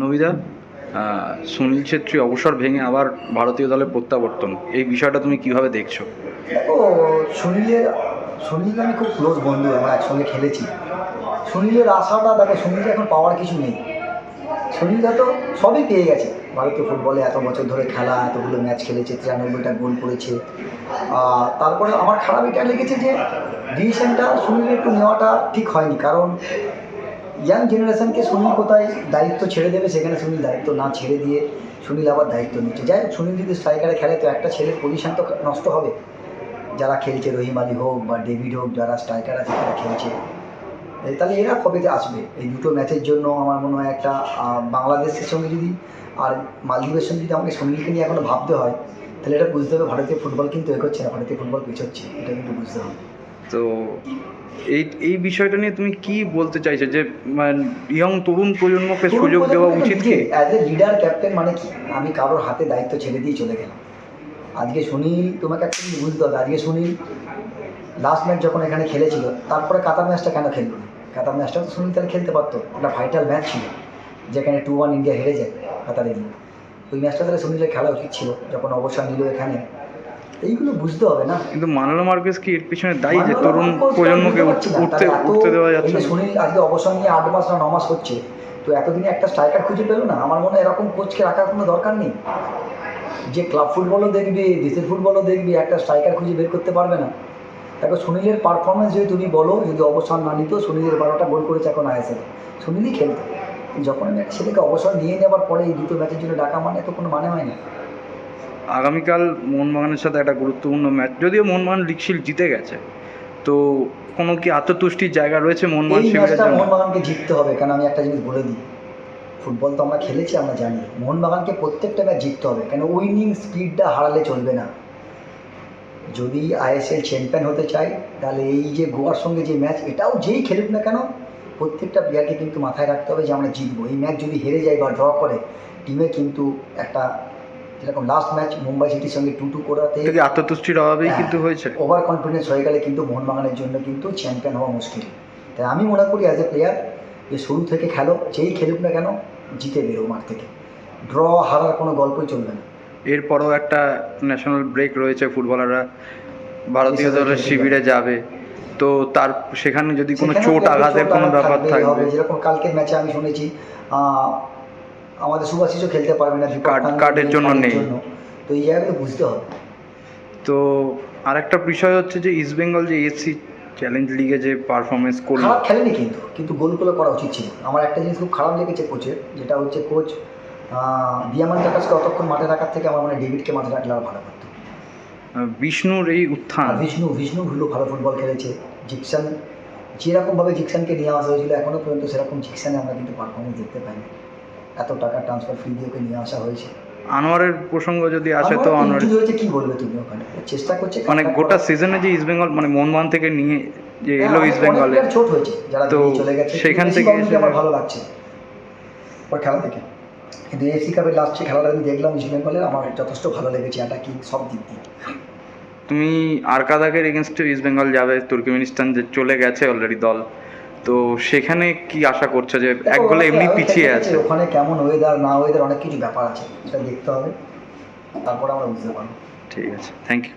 নবিদা সুনীল ছেত্রী অবসর ভেঙে আবার ভারতীয় দলে প্রত্যাবর্তন। এই বিষয়টা তুমি কীভাবে দেখছ? ও সুনীলের সুনীল আমি খুব ক্লোজ বন্ধু, আমরা একসঙ্গে খেলেছি। সুনীলের আশাটা, দেখো সুনীল এখন পাওয়ার কিছু নেই। সুনীল তো সবই পেয়ে গেছে। ভারতীয় ফুটবলে এত বছর ধরে খেলা, এতগুলো ম্যাচ খেলেছে, তিরানব্বইটা গোল করেছে। তারপরে আমার খারাপ এটা লেগেছে যে ডিসিশনটা সুনীলের একটু নেওয়াটা ঠিক হয়নি। কারণ ইয়াং জেনারেশনকে সুনীল কোথায় দায়িত্ব ছেড়ে দেবে, সেখানে সুনীল দায়িত্ব না ছেড়ে দিয়ে সুনীল আবার দায়িত্ব নিচ্ছে। যাই সুনীল যদি স্ট্রাইকারে খেলে, তো একটা ছেলের পজিশন তো নষ্ট হবে। যারা খেলছে রহিম আলী হোক বা ডেভিড হোক, যারা স্ট্রাইকার আছে, তারা খেলছে। তাহলে এরা কবেতে আসবে? এই দুটো ম্যাচের জন্য আমার মনে হয় একটা বাংলাদেশের সঙ্গে যদি, আর মালদ্বীপের সঙ্গে যদি আমাকে সুনীলকে নিয়ে এখনও ভাবতে হয়, তাহলে এটা বুঝতে হবে ভারতীয় ফুটবল কিন্তু এগোচ্ছে না, ভারতীয় ফুটবল পিছোচ্ছে, এটা কিন্তু বুঝতে হবে। তো এই এই বিষয়টা নিয়ে তুমি কি বলতে চাইছো? যে ইয়ং তরুণ প্রজন্মকে সুযোগ দেওয়া উচিত কি? অ্যাজ এ লিডার ক্যাপ্টেন মানে কি? আমি কারোর হাতে দায়িত্ব ছেড়ে দিয়ে চলে গেলাম। আজকে সুনীল তোমাকে একটা বুঝতে হবে। আজকে সুনীল লাস্ট ম্যাচ যখন এখানে খেলেছিল তারপরে কাতার ম্যাচটা কেন খেললো না? কাতার ম্যাচটা তো সুনীল তাহলে খেলতে পারতো। একটা ভাইটাল ম্যাচ ছিল যেখানে টু ওয়ান ইন্ডিয়া হেরে যায় কাতারে গিয়ে ওই ম্যাচটা তাহলে সুনীলের খেলা উচিত ছিল যখন অবসর নিল এখানে। এইগুলো বুঝতে হবে না। কিন্তু মানলো মার্কেস কি এর পিছনে দায়ী যে তরুণ প্রজন্মকে উঠতে উঠতে দেওয়া যাচ্ছে না। সুনীল আজকে অবসর নিয়ে আট মাস না ন মাস হচ্ছে তো এতদিনে একটা স্ট্রাইকার খুঁজে পেল না? আমার মনে হয় এরকম কোচকে রাখার কোনো দরকার নেই। যে ক্লাব ফুটবলও দেখবে দেশের ফুটবলও দেখবে একটা স্ট্রাইকার খুঁজে বের করতে পারবে না। দেখো সুনীলের পারফরমেন্স যদি তুমি বলো যদি অবসর না নিত সুনীলের বারোটা গোল করেছে এখন আইএসএল। সুনীলই খেলতো। যখন আমি ছেলেকে অবসর নিয়ে নেওয়ার পরে এই দুটো ম্যাচের জন্য ডাকা মানে তো কোনো মানে হয় না। আগামীকাল মোহনবাগানের সাথে একটা গুরুত্বপূর্ণ ম্যাচ যদিও মোহনবাগান লিগ শিল্ড জিতে গেছে তো কোনো কি আত্মতুষ্টির জায়গা রয়েছে মোহনবাগান শিবিরের জন্য মোহনবাগানকে জিততে হবে কেন আমি একটা জিনিস বলে দিই ফুটবল তো আমরা খেলেছি আমরা জানি মোহনবাগানকে প্রত্যেকটা ম্যাচ জিততে হবে কেন উইনিং স্পিডটা হারালে চলবে না। যদি আইএসএল চ্যাম্পিয়ন হতে চাই তাহলে এই যে গোয়ার সঙ্গে যে ম্যাচ এটাও যেই খেলুক না কেন প্রত্যেকটা প্লেয়ারকে কিন্তু মাথায় রাখতে হবে যে আমরা জিতবো। এই ম্যাচ যদি হেরে যায় বা ড্র করে টিমে কিন্তু একটা যেরকম লাস্ট ম্যাচ মুম্বাই সিটির সঙ্গে টু টু করাতে আত্মতুষ্টির অভাবেই হ্যাঁ। কিন্তু হয়েছে? ওভার কনফিডেন্স হয়ে গেলে কিন্তু মোহনবাগানের জন্য কিন্তু চ্যাম্পিয়ন হওয়া মুশকিল। তাই আমি মনে করি অ্যাজ এ প্লেয়ার যে শুরু থেকে খেলো যেই খেলুক না কেন জিতে বেরো মাঠ থেকে। ড্র হারার কোনো গল্পই চলবে না। এরপরও একটা ন্যাশনাল ব্রেক রয়েছে ফুটবলাররা ভারতীয় দলের শিবিরে যাবে। তো তার সেখানে যদি কোনো চোট আঘাতের কোনো ব্যাপার থাকবে? হবে। যেরকম কালকের ম্যাচে আমি শুনেছি আমাদের সুভাষিসও খেলতে পারবে না কার্ড- কার্ডের জন্য নেই। তো এই জায়গাগুলো বুঝতে হবে। তো আরেকটা বিষয় হচ্ছে যে ইস্ট বেঙ্গল যে এসসি চ্যালেঞ্জ লিগে যে পারফরমেন্স করল। খারাপ খেলেনি কিন্তু কিন্তু গোলগুলো করা উচিত ছিল। আমার একটা জিনিস খুব খারাপ লেগেছে কোচের যেটা হচ্ছে কোচ দিয়ামান টাকাসকে অতক্ষণ মাঠে রাখার থেকে আমার মনে ডেভিডকে মাঠে রাখলে আরও ভালো করতো। বিষ্ণুর এই উত্থান। বিষ্ণু বিষ্ণু ভুলো ভালো ফুটবল খেলেছে। জিকসান যেরকমভাবে জিকসানকে নিয়ে আসা হয়েছিল এখনও পর্যন্ত সেরকম জিকসানে আমরা কিন্তু পারফরমেন্স দেখতে পাইনি। এত টাকা ট্রান্সফার ফ্রি দিয়ে ওকে নিয়ে আসা হয়েছে? আনোয়ারের প্রসঙ্গ যদি আসে তো আনোয়ার হয়েছে কি বলবে তুমি ওখানে? চেষ্টা করছে মানে গোটা সিজনে যে ইস্ট বেঙ্গল মানে মোহনবাগান থেকে নিয়ে যে হ্যাঁ, এলো ইস্ট বেঙ্গলে চোট হয়েছে যারা তো চলে গেছে। সেখান থেকে এসে- আমার ভালো লাগছে ওর খেলা থেকে কিন্তু এফসি কাপের লাস্ট যে খেলাটা আমি দেখলাম ইস্ট বেঙ্গলের আমার যথেষ্ট ভালো লেগেছে অ্যাটাকিং সব দিক দিয়ে। তুমি আরকাদাগের এগেনস্টে ইস্ট বেঙ্গল যাবে তুর্কমেনিস্তান যে চলে গেছে অলরেডি দল। তো সেখানে কি আশা করছে যে এক গোলে এমনি পিছিয়ে আছে? ওখানে কেমন ওয়েদার না ওয়েদার অনেক কিছু ব্যাপার আছে সেটা দেখতে হবে তারপরে আমরা বুঝতে পারব। ঠিক আছে থ্যাংক ইউ